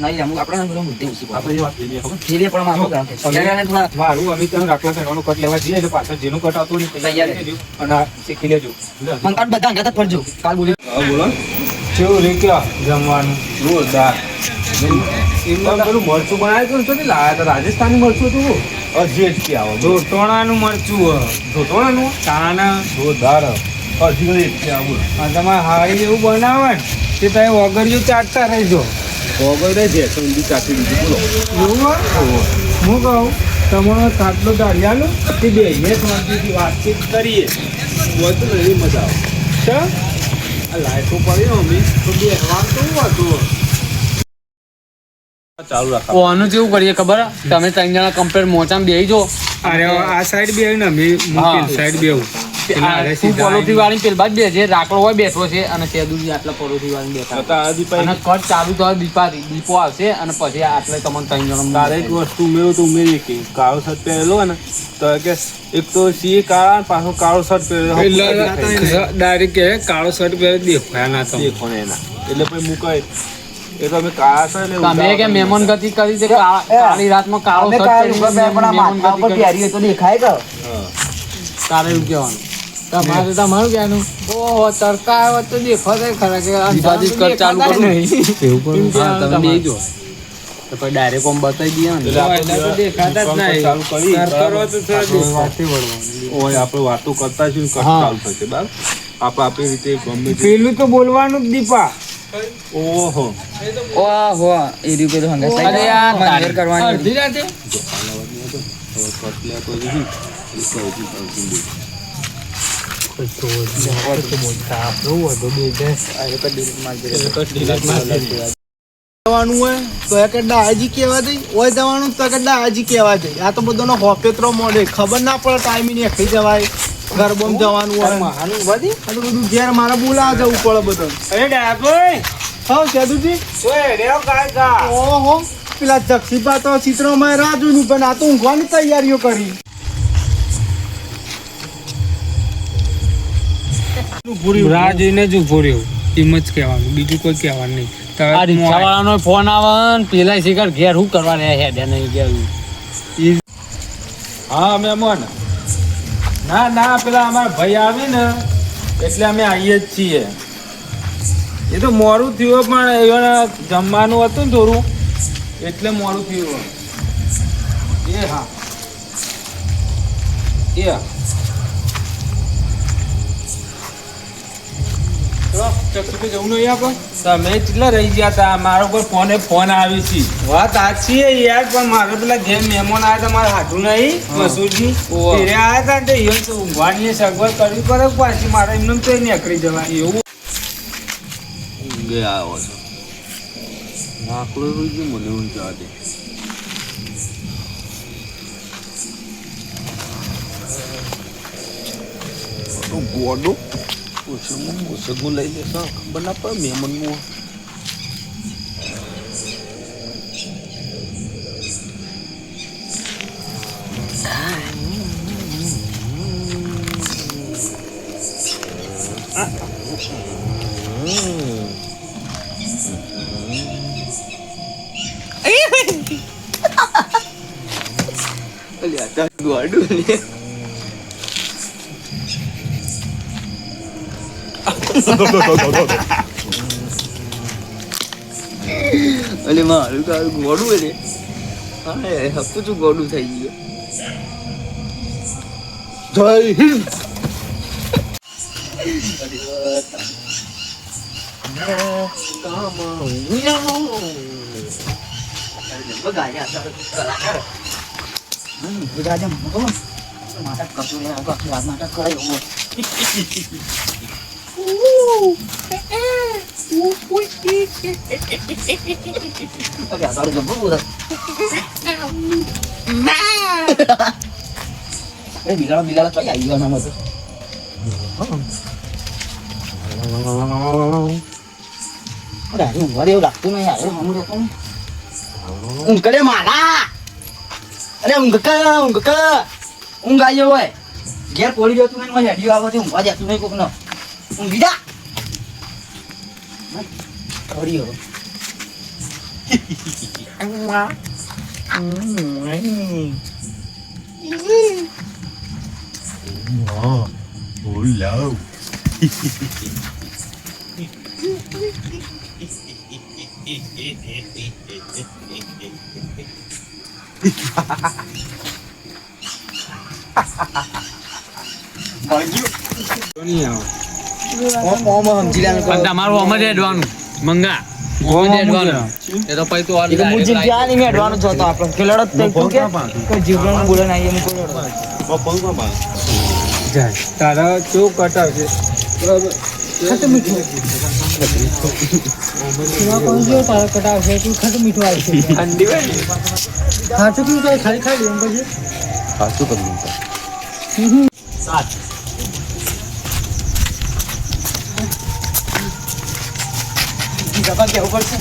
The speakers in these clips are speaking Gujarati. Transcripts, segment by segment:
નહીં અમુક આપણે મુદ્દે ઉસી આપણે પણ મારું અમે દાખલા કરવાનો કટ લેવા જઈએ એટલે પાછળ જેનું કટ આવતું હોય ને તૈયાર તૈયાર અને શીખી લેજો. મંકાન બધા અંગાત જ ફરજો. કાલ બોલી. કેવું રે ક્યાં જમવાનું? જોરદાર. એમાં પેલું મરચું બનાવ્યું હતું ને તો લાયા હતા રાજસ્થાની મરચું હતું જ કે આવો. જોટોણાનું મરચું હ. જોટોણાનું તાના જોરદાર. કે. આ તમારે હારી એવું બનાવે ને તે તમે વગરિયું ચાટતા રહેજો વગર રહે છે, તો ચાટી દીધું બોલો. એવું હું કહું તમારો ખાટલો દાડિયાલો તે બે શાંતિથી વાતચીત કરીએ એવી મજા આવે. છે આ લાઈટો પડી ને અમે તો બેસવાનું તો શું હતું ચાલુ રાખ ઓનું જેવું કરીએ ખબર તમે ત્રણ જણા કમ્પ્લેટ મોચામાં બેહી જો અરે આ સાઈડ બે ને અમે. સાઈડ બે વાળી બેસે હોય બેઠો છે અને સેદુજી આટલા વાળી બેઠા અને કટ ચાલુ તો દીપા દીપો આવશે અને પછી આટલે તમને ત્રણ જણા તારે એક વસ્તુ ઉમેરો તો ઉમેરી કે કાળો શર્ટ પહેરેલો ને તો કે એક તો સી કાળા પાછો કાળો શર્ટ પહેરેલો ડાયરેક્ટ કે કાળો શર્ટ પહેરે દેખાયા ના દેખો એના. એટલે પછી મુકાય. એ તો અમે કાળા શર્ટ તમે કે મહેમાન ગતિ કરી છે કાળા- રાતમાં કાળો શર્ટ કાલ ઉપર બે પણ આ મહેમાન ગતિ કરી. તો દેખાય કે તારે એવું કહેવાનું. તમારે તમારું કહેવાનું ઓહો તડકા આવ્યો તો દે ફરે ખરા કે અંદાજી કર ચાલુ દેખાતા એવું નહીં. હા, તમે બે જો તો પછી ડાયરેક્ટ આમ બતાવી દઈએ ને. એટલે આપણે દેખાતા જ નહીં. ચાલુ કરી. કરો તો આપણે દેખાય. ઓય આપણે વાતો કરતા જ કટ. ચાલુ થશે બરાબર? આપણે આપણી રીતે ગમે પેલું તો બોલવાનું જ દીપા. ઓહો. ઓહો એ રીતે તો હંગાત અરે યાર મંગળ કરવાની અડધી રાતે? જો પાલાવાદ નહીં હતો હવે કટ લે તો જશે એટલે સૌથી સૌથી દે. જવાનું હોય તો એ કે ડાહાજી કહેવા દઈ હોય જવાનું તો કે હાજી કહેવા દઈ આ તો બધાનો હોપેતરો મોડે ખબર ના પડે ટાઈમિંગ એ ખાઈ જવાય ગરબોમ જવાનું હોય બધું ઘેર મારે બોલાવા જવું પડે બધું અરે ડાભોઈ હા સેદુજી ઓય રેવ કાય કા ઓહો પેલા જક્ષીપા તો ચિત્રોમાં રાહ જોઈ પણ આ તો ઊંઘવાની તૈયારીઓ કરી રાહ જોઈને જ ઊભો રહ્યો. એમ જ કહેવાનું. બીજું કોઈ કહેવાનું નહીં. તમે આ રિક્ષા ફોન આવે ને પેલા શિખર ઘેર શું કરવા રહ્યા હેડ્યા નહીં ગયા હા મહેમાન ના ના પેલા અમારા ભાઈ આવે ને એટલે અમે આવીએ જ છીએ. એ તો મોડું થયું પણ એને જમવાનું હતું ને થોડું એટલે મોડું થયું. એ હા. એ હા. જવું નહીં આપણે? તમે કેટલા રહી ગયા હતા મારા ઉપર ફોને ફોન આવી છે વાત સાચી છે યાર પણ મારે પેલા ઘેર મહેમાન આવ્યા હતા મારા હાથું નહીં મસૂરજી. ઘેરે આવ્યા હતા તો ઈવન તો ઊંઘવાની સગવડ કરવી પડે પાછી મારે એમને તો નીકળી જવાય. એવું. ઊંઘે આવો છો. મને ઊંઘ દે. ગોડો. Oh, semua segulai dia sah. Kenapa memang menua? ઓછું ઓછું લઈ લેશો ખબર ના પડે મહેમાનનું અલે મારું તારું ગોડું એને હા હપ્તું છું ગોડું થઈ ગયું. જય હિન્દ. નાટક કરતું રહે આખી રાત નાટક કરે આવી. ઊંઘ કરે અરે ઊંઘ કર ઊંઘ કર ઊંઘ આવી હોય ઘેર પડી જતું નહીં મને હેડિયો આવવાથી ઊંઘવા જતું નહીં કોકનો ઊંઘી જા કરી હવે ઓમ ઓમ સમજી તમારું અમે જ એડવાનું મંગા. અમે એડવાનું એ તો પછી તો એ તો હું નહીં મેળવાનું છો આપણે કે લડત થઈ. કે? કે જીવવાનું બોલે ના એમ કોઈ લડવાનું તારા કેવું કટાવશે જબા કેવું પડશે જબા ઓકે જબા અરે વાજો વાજો મારા વળગ્યો જલ્દી હા વળગી કેવું પડશે?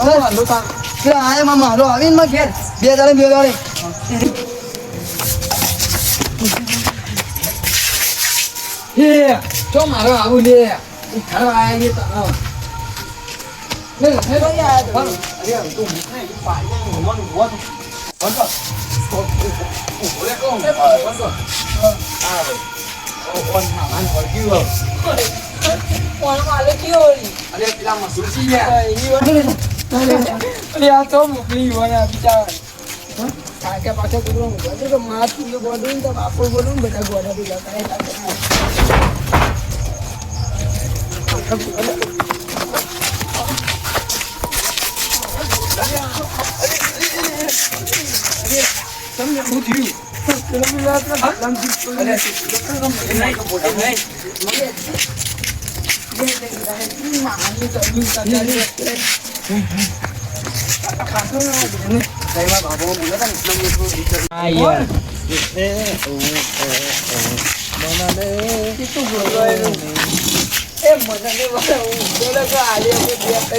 અરે વાલો તા કે આયમાં મારો આવીને માં ઘેર. બે દાડે બે દાડે. હે ચો મારો આવું લે. ઘર આયા ને તારો લે લે ભાઈ આયા અરે તું મુખને પાડી મન ઊભો તો બંધ ઓરે કોમ બંધ આ ઓ ઓન માન વળગ્યો કોણ માલે કયો અરે પેલા મસૂર સી ગયા અરે આ તો મોકલી વાળા બિચારા કાકે પાછો કુતરો તો માર તું બોલું તો બાપુ બોલું બધા ગોડા બીજા કે કે કઈ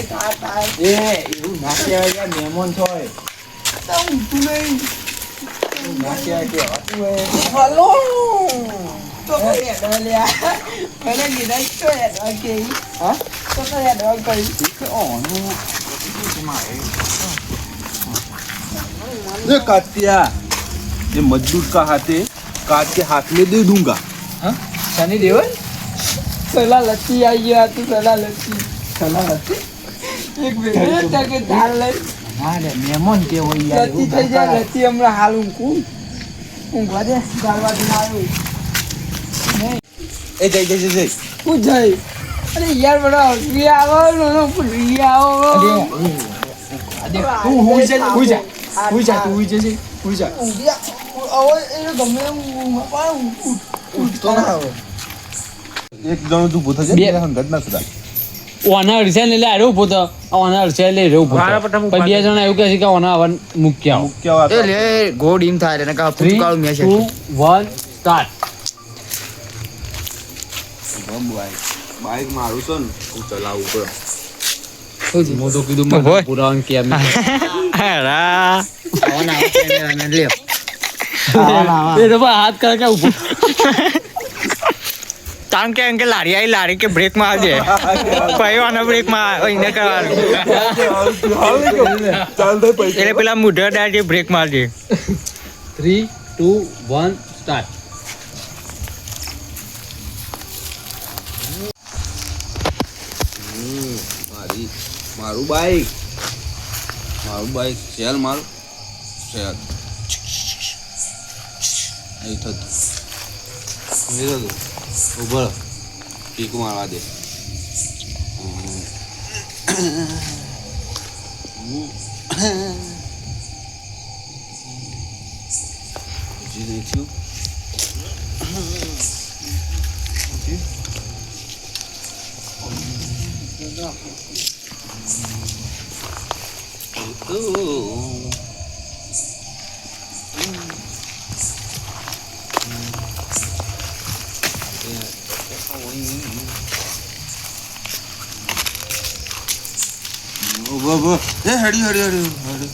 થા થાય એ એવું ના કહેવાય કે મહેમાન છો Tá muito bem. Aqui, aqui, ó. Falou! Tô fazendo, olha. Olha aqui, dá de fazendo, ok. Hã? Tô fazendo, ok. Fica, ó, não. Demais. ये कातिया ये मजदूर का हाथे काट के हाथ में दे दूंगा हाँ सनी देवल सला लत्ती आई है तो सला लत्ती सला लत्ती एक मिनट तक धान लत्ती હા રે કે હોય યાર થઈ જાય લતી હમણાં હાલ કું. હું ઘરે ગાળવા દઈને આવ્યો. એ જય જય જય જય. અરે યાર બડા હસવી આવો નો અરે હું છે હું છે હું છે તું છે. ગમે એમ પણ એક જણો તું ભૂત છે બે. સંગત ના સુધા ઓના અડસે એટલે આડો ઊભો તો ઓના અડસે એટલે રેવ ઊભો પણ બે જણા એવું કહે છે કે ઓના આવન મુક્યા એટલે ગોડ ઇન થાય ને કા ફૂટ કાળું મેચ 2 1 સ્ટાર્ટ બાઈક મારું છે ને ચલાવું પડે હાથ કર કે ઊભો કારણ કે અંકે લારી આવી લારી કે બ્રેકમાં આવજે પછી આનો બ્રેકમાં એને કરવાનું. એટલે પેલા મુઢા દાજે બ્રેક મારજે થ્રી ટુ વન સ્ટાર્ટ મારું બાઈક મારું બાઈક ચેલ મારું થતું અહીં થતું. ઊભો પીક મારવા દે હજી દેખ્યું ઊભો ઊભો. એ હેડી હેડી હેડી હેડી.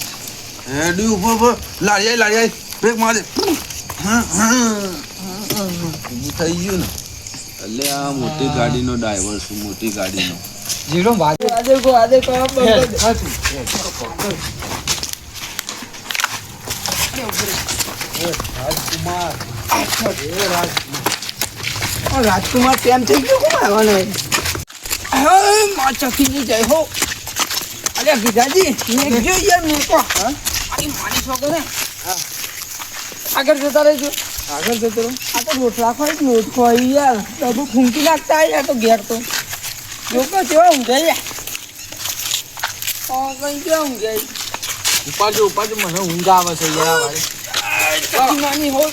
હેડી ઊભો ઊભો. લાડી આઈ લાડી આઈ બ્રેક માર દે. હા, હા, હા, ઊભું થઈ ગયું ને. એટલે આ મોટી ગાડીનો ડ્રાઈવર છું મોટી ગાડીનો. જીરો ભાગ આજે કો આજે કો બંધ રાજકુમાર કેમ થઈ ગયો? કોણ આવવાનો હા માં ચકી જાય હો. અરે ગીધાજી મેં જો યાર મેકો આની માની છોકરો આગળ જતા રહેજો. આગળ જતો રહો. આ તો રોટલા ખોઈ લોટ ખોઈ યાર. બધું ફૂંકી નાખતા યાર તો ઘેર તો. લોકો કેવા ઊંઘાઈ યા કઈ કેવા ઊંઘાઈ ઉપાડજો ઉપાડજો મને ઊંઘ આવે છે યાર વાળી. નાની હો.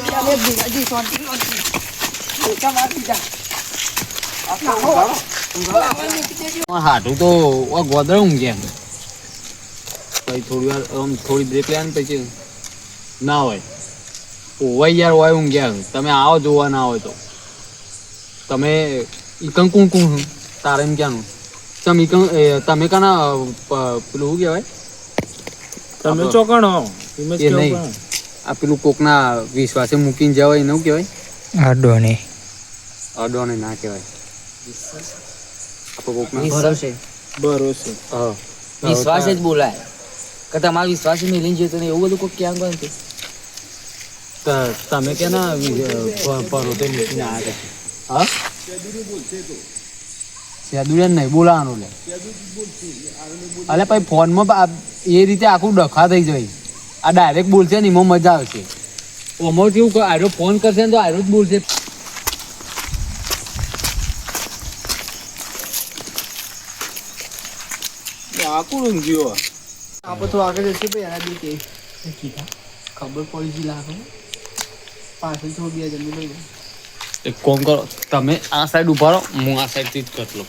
શાંતિ શાંતિ ઓછા માર મારે હાટું તો ગોદળ ઊંઘ્યા પછી થોડી વાર આમ થોડી બ્રેક લે ને પછી ના હોય. હોય યાર હોય ઊંઘ્યા તમે આવો જોવા ના હોય તો. તમે ઈકન કું કોણ તારે એમ ક્યાંનું? તમે ઈકન તમે કાના પ- પેલું શું કહેવાય? તમે ચોકણો એ નહીં. આ પેલું કોકના વિશ્વાસે મૂકીને જવાય એને શું કહેવાય અડોણી અડોને ના કહેવાય. ભરોસે. ભરોસે. હા. વિશ્વાસ જ બોલાય. કે તમારો વિશ્વાસ મિલી જતો ને એવું બધું કોઈ ક્યાં ગયું તમે કે ના પરોતે મૂકીને આવ્યા હા? સેદુડિયા નહીં બોલાવાનું લે. અલે પછી ફોનમાં આ- એ રીતે આખું ડખા થઈ જાય. આ ડાયરેક્ટ બોલશે ને એમાં મજા આવશે. ઓમાં કેવું કે ફોન કરશે ને તો આયરો જ બોલશે. આ કોણ ઊંઘ્યો આપણે તો આગળ જશે ભાઈ એના બી કે. કીધા ખબર પડી જી લાગો પાછળ તો બે જમી લઈ એક કોમ કરો તમે આ સાઈડ ઊભા રહો હું આ સાઈડથી જ કરી લઉં.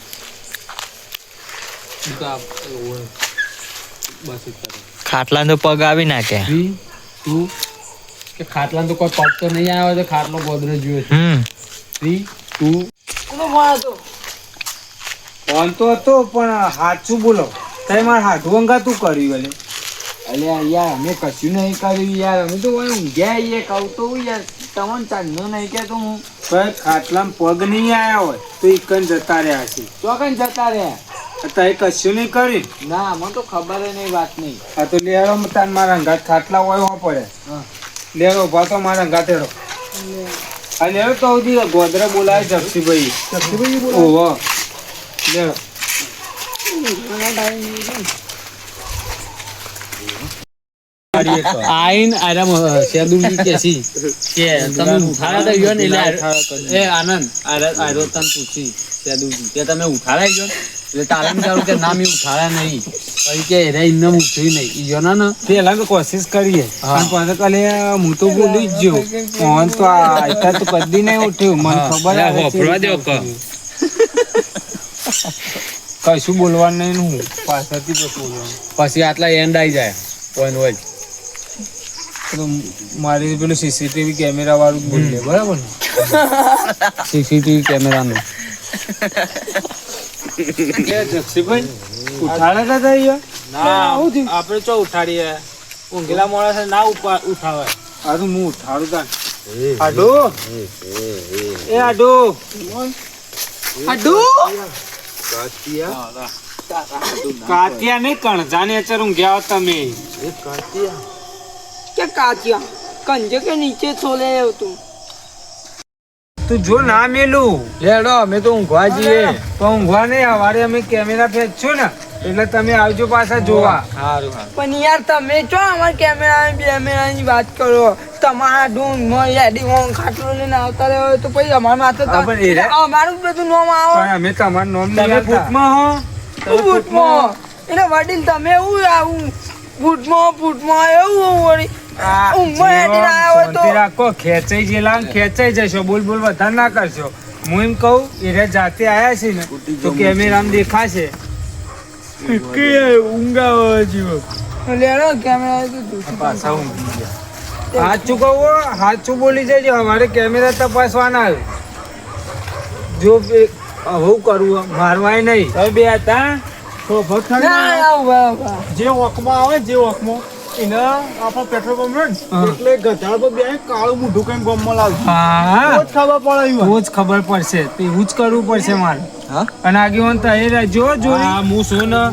ખાટલા તો પગ આવી નાખે. ટુ કે ખાટલા તો કોઈ પગ તો નહીં આવ્યો તો ખાટલો ગોદરે જોઈએ છે. હમ. થ્રી ટુ કોનો હતો? ફોન તો હતો પણ સાચું બોલો. તમે મારે હાથું અંગાતું કર્યું એટલે અલ્યા યાર અમે કશું નહીં કર્યું યાર અમે તો ઓય ઊંઘ્યા ઈએ કહું તો યાર તમને ચાંદનો નહીં કહેતો હું. ભાઈ ખાટલામાં પગ નહીં આવ્યા હોય તો ઈકન જતા રહ્યા છે. ચોકન જતા રહ્યા? અત્યારે કશું નહીં કર્યું? ના મને તો ખબર નહીં વાત નહીં. આ તો લેરો તાન મારા ઘાટ ખાટલા હોય હો પડે. લેરો ભા તો મારા આ લેરો તો સુધી ગોદરે બોલાય જક્ષીભાઈ જક્ષીભાઈ ઓહો. લેરો. આઈન આરામ સેદુજી કેસી કે તમે ઉઠાડા ગયો ને એટલે એ આનંદ આરો આરો પૂછી સેદુજી કે તમે ઉઠાડા ગયો એટલે તારે એમ કે ના ઉઠાડા નહીં. પછી કે એને એમને ઉઠ્યું નહીં. ઈ ગયો ને પેલા તો કોશિશ કરીએ. પણ પછી કાલે હું તો બોલી જ ગયો. ફોન તો આ તો કદી નહીં ઉઠ્યું. મને ખબર. કશું બોલવાનું નહીં હું. પાછળથી પછી બોલવાનું. પછી આટલા એન્ડ આવી જાય. પોઈન્ટ હોય. મારી પેલું સીસીટીવી કેમેરા વાળું બોલે બરાબર ને? સીસીટીવી કેમેરાનું જક્ષીભાઈ ઉઠાડ્યા હતા યાર? ના આપણે ચો ઉઠાડીએ? ઊંઘેલા માણસ ના ઉપા- ઉઠાવે આ તો હું ઉઠાડું તા આડો. એ આડો. આડુ? કાતિયા નહીં કણજાની અચર ઊંઘ્યા તમે. તમે કે કાચિયા કંજે કે નીચે છોલે તું તું જો ના મેલું. લેડો અમે તો ઊંઘવા જઈએ. તો ઊંઘવા નહીં સવારે અમે કેમેરા ફેંકશું ને એટલે તમે આવજો પાછા જોવા. પણ યાર તમે ચો અમારા કેમેરા બેમેરાની વાત કરો? તમારા ઢૂંઢમાં એડી હોં ખાટલો લઈને આવતા રહ્યો તો પછી અમારા માથે અમારું બધું નોમ આવો. અમે તમાર નોમ તમે નહીં ભૂતમાં હો? બૂટમાં એટલે વડીલ તમે એવું આવું ભૂતમાં ભૂતમાં એવું વળી. ઊંઘમાં હેડીને આયા હોય તો. શાંતિ રાખો ખેંચાઈ ગયેલા ખેંચાઈ જશો બોલ બોલ વધારે ના કરશો. હું એમ કહું એ જાતે આયા છે ને તો કેમેરામાં દેખાશે. કે જીવો. લેડો કેમેરા પાછા ઊંઘી ગયા. સાચું કહું હો, સાચું બોલી જજો. અમારે કેમેરા તપાસવાના આવે જો હું કરવું મારવાય નહીં. બે હતા? જે વોકમાં આવે જે વોકમાં. એને આપણો પેટ્રોલ પંપ રહે એટલે ગધાડ પર બે કાળું મોઢું કઈ ગમમાં લાવશે હા. તો ખબર પડે ઈવન. જ ખબર પડશે. તો એવું જ કરવું પડશે મારે? અને આગેવાન તો એ રહેજો હા હું છું ને.